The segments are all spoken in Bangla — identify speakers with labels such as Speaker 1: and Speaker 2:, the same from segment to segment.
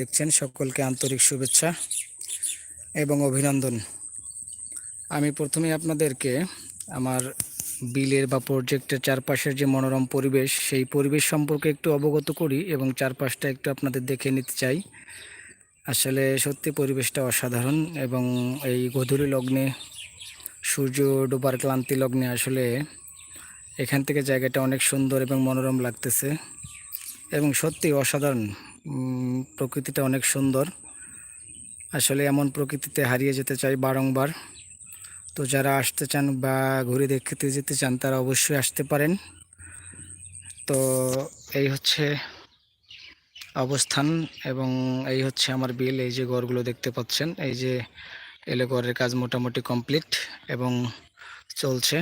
Speaker 1: দেখছেন সকলকে আন্তরিক শুভেচ্ছা এবং অভিনন্দন। আমি প্রথমে আপনাদেরকে আমার বিলের বা প্রজেক্টের চারপাশের যে মনোরম পরিবেশ, সেই পরিবেশ সম্পর্কে একটু অবগত করি এবং চারপাশটা একটু আপনাদের দেখে নিতে চাই। আসলে সত্যি পরিবেশটা অসাধারণ এবং এই গধূলি লগ্নে, সূর্য ডোবার ক্লান্তি লগ্নে আসলে এখান থেকে জায়গাটা অনেক সুন্দর এবং মনোরম লাগতেছে এবং সত্যি অসাধারণ। প্রকৃতিটা অনেক সুন্দর। আসলে এমন প্রকৃতিতে হারিয়ে যেতে চাই বারংবার। তো যারা আসতে চান বা ঘুরে দেখতে যেতে চান, তারা অবশ্যই আসতে পারেন। তো এই হচ্ছে অবস্থান এবং এই হচ্ছে আমার বিল, এই যে ঘরগুলো দেখতে পাচ্ছেন। এই যে এলে ঘরের কাজ মোটামুটি কমপ্লিট এবং চলছে।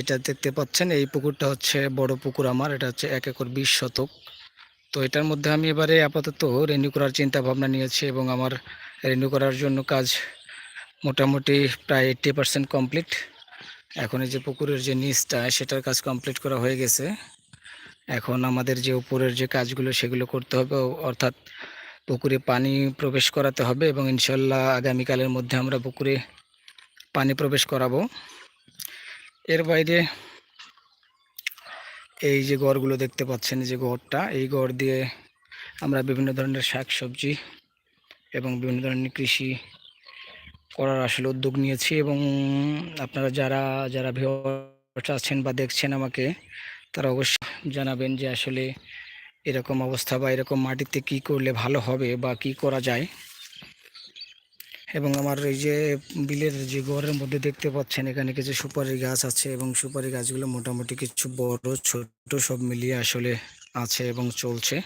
Speaker 1: এটা দেখতে পাচ্ছেন, এই পুকুরটা হচ্ছে বড় পুকুর আমার, এটা হচ্ছে এক একর বিশ শতক। তো এটার মধ্যে আমি এবারে আপাতত রেনিউ করার চিন্তা ভাবনা নিয়েছি এবং আমার রেনিউ করার জন্য কাজ মোটামুটি প্রায় এইট্টি পার্সেন্ট কমপ্লিট এখন এই যে পুকুরের যে নিচটা, সেটার কাজ কমপ্লিট করা হয়ে গেছে। এখন আমাদের যে উপরের যে কাজগুলো, সেগুলো করতে হবে অর্থাৎ পুকুরে পানি প্রবেশ করাতে হবে এবং ইনশাল্লাহ আগামীকালের মধ্যে আমরা পুকুরে পানি প্রবেশ করাবো। এর বাইরে এই যে গড়গুলো দেখতে পাচ্ছেন যে গড়টা, এই গড় দিয়ে আমরা বিভিন্ন ধরনের শাক সবজি এবং বিভিন্ন ধরনের কৃষি করার আসলে উদ্যোগ নিয়েছি এবং আপনারা যারা যারা ভিউয়ার্স আছেন বা দেখছেন আমাকে, তারা অবশ্যই জানাবেন যে আসলে এরকম অবস্থা বা এরকম মাটিতে কি করলে ভালো হবে বা কি করা যায়। এবং আমার এই যে বিলের যে ঘরের মধ্যে দেখতে পাচ্ছেন, এখানে কিছু সুপারি গাছ আছে এবং সুপারি গাছগুলো মোটামুটি কিছু বড়, ছোট সব মিলিয়ে আসলে আছে এবং চলছে।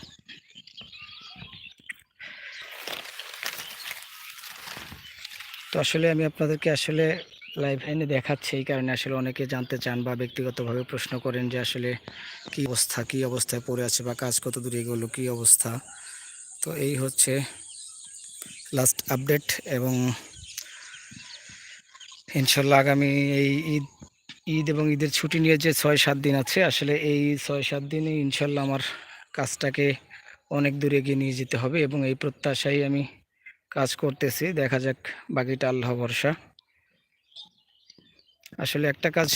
Speaker 1: তো আসলে আমি আপনাদেরকে আসলে লাইভ এনে দেখাচ্ছি, এই কারণে আসলে অনেকে জানতে চান বা ব্যক্তিগতভাবে প্রশ্ন করেন যে আসলে কি অবস্থা, কি অবস্থায় পড়ে আছে বা কাজ কত দূরে এগোলো, কি অবস্থা। তো এই হচ্ছে লাস্ট আপডেট এবং ইনশাল্লাহ আগামী এই ঈদ ঈদ এবং ঈদের ছুটি নিয়ে যে ছয় সাত দিন আছে, আসলে এই ছয় সাত দিনে ইনশাল্লাহ আমার কাজটাকে অনেক দূর এগিয়ে নিয়ে যেতে হবে এবং এই প্রত্যাশায় আমি কাজ করতেছি। দেখা যাক, বাকিটা আল্লাহ ভরসা। আসলে একটা কাজ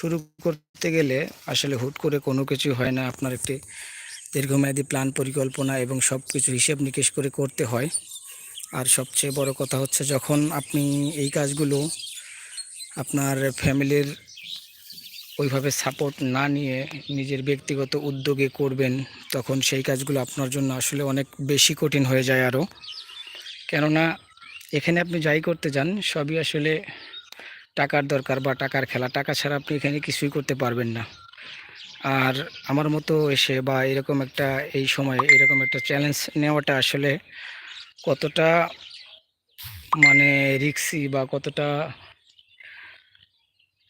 Speaker 1: শুরু করতে গেলে আসলে হুট করে কোনো কিছু হয় না। আপনার একটি দীর্ঘমেয়াদী প্ল্যান, পরিকল্পনা এবং সব কিছু হিসেব নিকেশ করে করতে হয়। আর সবচেয়ে বড় কথা হচ্ছে যখন আপনি এই কাজগুলো আপনার ফ্যামিলির ওইভাবে সাপোর্ট না নিয়ে নিজের ব্যক্তিগত উদ্যোগে করবেন, তখন সেই কাজগুলো আপনার জন্য আসলে অনেক বেশি কঠিন হয়ে যায় আরও। কেননা এখানে আপনি যাই করতে যান, সবই আসলে টাকার দরকার বা টাকার খেলা। টাকা ছাড়া আপনি এখানে কিছুই করতে পারবেন না। আর আমার মতো এসে বা এরকম একটা এই সময়ে এরকম একটা চ্যালেঞ্জ নেওয়াটা আসলে কতটা মানে রিক্সি বা কতটা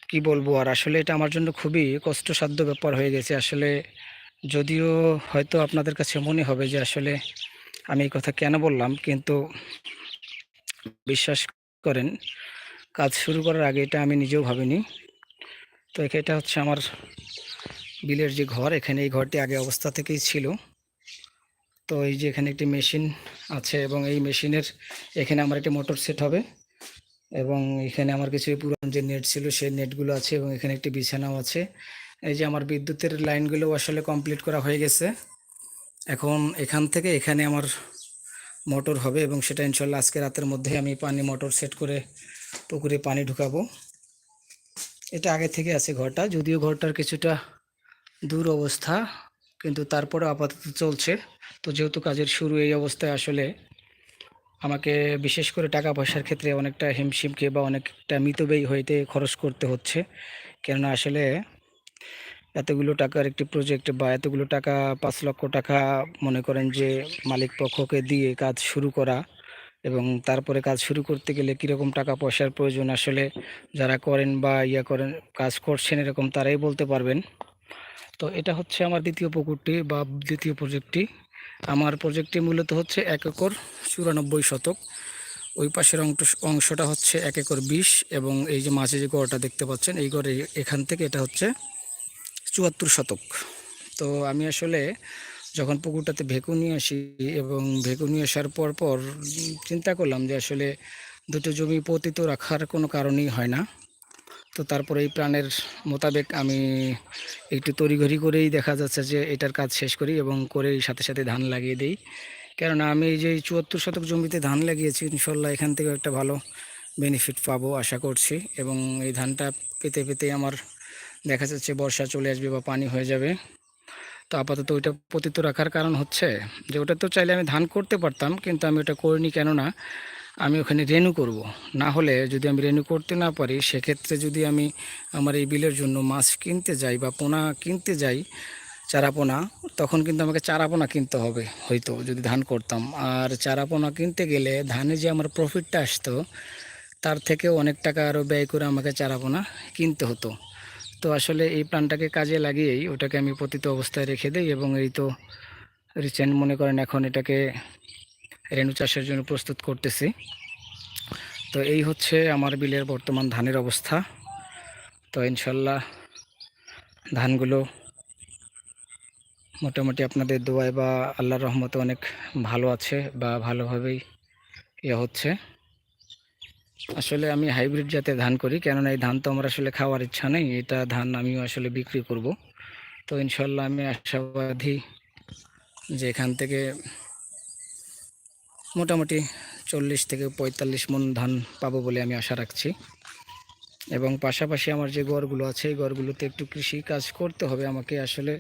Speaker 1: কি বলব আর আসলে এটা আমার জন্য খুবই কষ্টসাধ্য ব্যাপার হয়ে গেছে। আসলে যদিও হয়তো আপনাদের কাছে মনে হবে যে আসলে আমি এই কথা কেন বললাম, কিন্তু বিশ্বাস করেন, কাজ শুরু করার আগে এটা আমি নিজেও ভাবিনি। তো এটা হচ্ছে আমার বিলের যে ঘর, এখানে এই ঘরটি আগে অবস্থা থেকেই ছিল। তো এই যে এখানে একটি মেশিন আছে এবং এই মেশিনের এখানে আমার একটি মোটর সেট হবে এবং এখানে আমার কিছু পুরান যে নেট ছিল সেই নেটগুলো আছে এবং এখানে একটি বিছানাও আছে। এই যে আমার বিদ্যুতের লাইনগুলো আসলে কমপ্লিট করা হয়ে গেছে। এখন এখান থেকে এখানে আমার মোটর হবে এবং সেটা ইনশাল্লাহ আজকে রাতের মধ্যে আমি পানি মোটর সেট করে পুকুরে পানি ঢুকাবো। এটা আগে থেকে আছে ঘরটা, যদিও ঘরটার কিছুটা দূর অবস্থা, কিন্তু তারপরে আপাতত চলছে। তো যেহেতু কাজের শুরু এই অবস্থায় আসলে আমাকে বিশেষ করে টাকা পয়সার ক্ষেত্রে অনেকটা হিমশিমকে বা অনেকটা মিতব্যয়ী হইতে খরচ করতে হচ্ছে। কেননা আসলে এতগুলো টাকার একটি প্রজেক্ট বা এতগুলো টাকা, পাঁচ লক্ষ টাকা মনে করেন যে মালিক পক্ষকে দিয়ে কাজ শুরু করা এবং তারপরে কাজ শুরু করতে গেলে কীরকম টাকা পয়সার প্রয়োজন আসলে যারা করেন বা ইয়া করেন, কাজ করছেন এরকম তারাই বলতে পারবেন। তো এটা হচ্ছে আমার দ্বিতীয় পুকুরটি বা দ্বিতীয় প্রজেক্টটি আমার প্রজেক্টটি মূলত হচ্ছে এক একর চুরানব্বই শতক। ওই পাশের অংশ, অংশটা হচ্ছে এক একর বিশ এবং এই যে মাঝে যে গড়টা দেখতে পাচ্ছেন, এই গড়ে এখান থেকে এটা হচ্ছে চুয়াত্তর শতক। তো আমি আসলে যখন পুকুরটাতে ভেকু নিয়ে আসি এবং ভেকু নিয়ে আসার পর পর চিন্তা করলাম যে আসলে দুটো জমি পতিত রাখার কোনো কারণই হয় না। তো তারপরে এই প্রাণের মোতাবেক আমি একটু তড়িঘড়ি করেই দেখা যাচ্ছে যে এটার কাজ শেষ করি এবং করেই সাথে সাথে ধান লাগিয়ে দিই। কেননা আমি এই যে চুয়াত্তর শতক জমিতে ধান লাগিয়েছি ইনশাল্লাহ এখান থেকে একটা ভালো বেনিফিট পাবো আশা করছি এবং এই ধানটা পেতে পেতে আমার দেখা যাচ্ছে বর্ষা চলে আসবে বা পানি হয়ে যাবে। তো আপাতত ওইটা পতিত রাখার কারণ হচ্ছে যে ওটা তো চাইলে আমি ধান করতে পারতাম, কিন্তু আমি ওটা করিনি কেননা আমি ওখানে রেনু করব। না হলে যদি আমি রেনু করতে না পারি, সেক্ষেত্রে যদি আমি আমার এই বিলের জন্য মাছ কিনতে যাই বা পোনা কিনতে যাই, চারাপোনা, তখন কিন্তু আমাকে চারাপোনা কিনতে হবে, হয়তো যদি ধান করতাম। আর চারাপোনা কিনতে গেলে ধানে যে আমার প্রফিটটা আসতো, তার থেকেও অনেক টাকা আরও ব্যয় করে আমাকে চারাপোনা কিনতে হতো। তো আসলে এই প্ল্যানটাকে কাজে লাগিয়েই ওটাকে আমি পতিত অবস্থায় রেখে দিই এবং এই তো রিসেন্ট মনে করেন এখন এটাকে রেণু চাষের জন্য প্রস্তুত করতেছি। তো এই হচ্ছে আমার বিলের বর্তমান ধানের অবস্থা। তো ইনশাল্লাহ ধানগুলো মোটামুটি আপনাদের দোয়ায় বা আল্লাহর রহমতে অনেক ভালো আছে বা ভালোভাবেই ইয়ে হচ্ছে। আসলে আমি হাইব্রিড জাতের ধান করি, কেননা এই ধান তো আমার আসলে খাওয়ার ইচ্ছা নেই, এটা ধান আমিও আসলে বিক্রি করব। তো ইনশাল্লাহ আমি আশাবাদী যে এখান থেকে মোটামুটি চল্লিশ থেকে পঁয়তাল্লিশ মন ধান পাবো বলে আমি আশা রাখছি। এবং পাশাপাশি আমার যে গড়গুলো আছে, এই গড়গুলোতে একটু কৃষি কাজ করতে হবে আমাকে আসলে।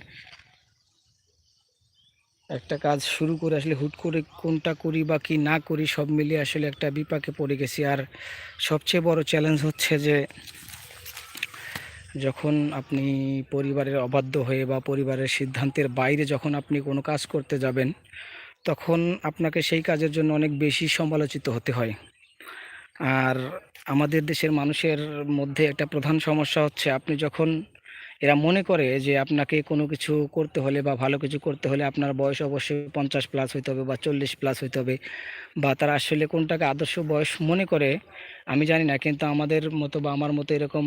Speaker 1: একটা কাজ শুরু করে আসলে হুট করে কোনটা করি বা কি না করি সব মিলিয়ে আসলে একটা বিপাকে পড়ে গেছি। আর সবচেয়ে বড় চ্যালেঞ্জ হচ্ছে যে, যখন আপনি পরিবারের অবাধ্য হয়ে বা পরিবারের সিদ্ধান্তের বাইরে যখন আপনি কোনো কাজ করতে যাবেন তখন আপনাকে সেই কাজের জন্য অনেক বেশি সমালোচিত হতে হয়। আর আমাদের দেশের মানুষের মধ্যে একটা প্রধান সমস্যা হচ্ছে, আপনি যখন এরা মনে করে যে আপনাকে কোনো কিছু করতে হলে বা ভালো কিছু করতে হলে আপনার বয়স অবশ্যই পঞ্চাশ প্লাস হইতে হবে বা চল্লিশ প্লাস হইতে হবে বা তারা আসলে কোনটাকে আদর্শ বয়স মনে করে, আমি জানি না, কিন্তু আমাদের মতো বা আমার মতো এরকম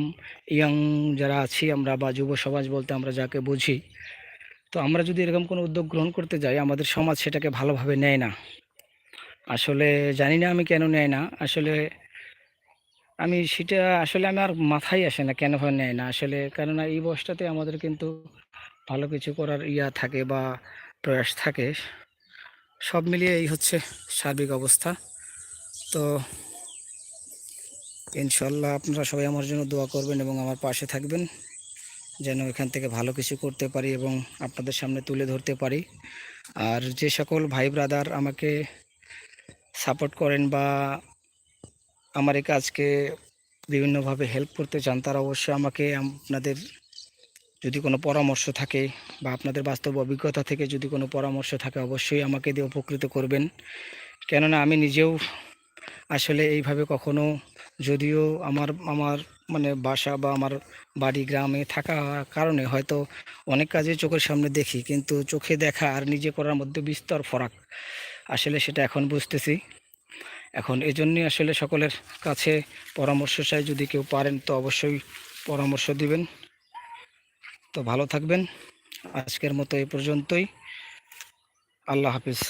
Speaker 1: ইয়াং যারা আছি আমরা বা যুব সমাজ বলতে আমরা যাকে বুঝি তো আমরা যদি এরকম কোনো উদ্যোগ গ্রহণ করতে যাই, আমাদের সমাজ সেটাকে ভালোভাবে নেয় না। আসলে জানি না আমি কেন নেয় না। আসলে আমি সেটা, আসলে আমি আর মাথায় আসে না কেন নেয় না। আসলে কেননা এই বয়সটাতে আমাদের কিন্তু ভালো কিছু করার ইয়া থাকে বা প্রয়াস থাকে। সব মিলিয়ে এই হচ্ছে সার্বিক অবস্থা। তো ইনশাল্লাহ আপনারা সবাই আমার জন্য দোয়া করবেন এবং আমার পাশে থাকবেন। যেন এখান থেকে ভালো কিছু করতে পারি এবং আপনাদের সামনে তুলে ধরতে পারি। আর যে সকল ভাই ব্রাদার আমাকে সাপোর্ট করেন বা আমার এই কাজকে বিভিন্নভাবে হেল্প করতে চান, তারা অবশ্যই আমাকে আপনাদের যদি কোনো পরামর্শ থাকে বা আপনাদের বাস্তব অভিজ্ঞতা থেকে যদি কোনো পরামর্শ থাকে, অবশ্যই আমাকে দিয়ে উপকৃত করবেন। কেননা আমি নিজেও আসলে এইভাবে কখনো যদিও আমার আমার মানে বাসা বা আমার বাড়ি গ্রামে থাকা কারণে হয়তো অনেক কাজে চোখের সামনে দেখি, কিন্তু চোখে দেখা আর নিজে করার মধ্যে বিস্তর ফরাক। আসলে সেটা এখন বুঝতেছি। এখন এজন্যই আসলে সকলের কাছে পরামর্শ চাই, যদি কেউ পারেন তো অবশ্যই পরামর্শ দিবেন। তো ভালো থাকবেন। আজকের মতো এই পর্যন্তই। আল্লাহ হাফিজ।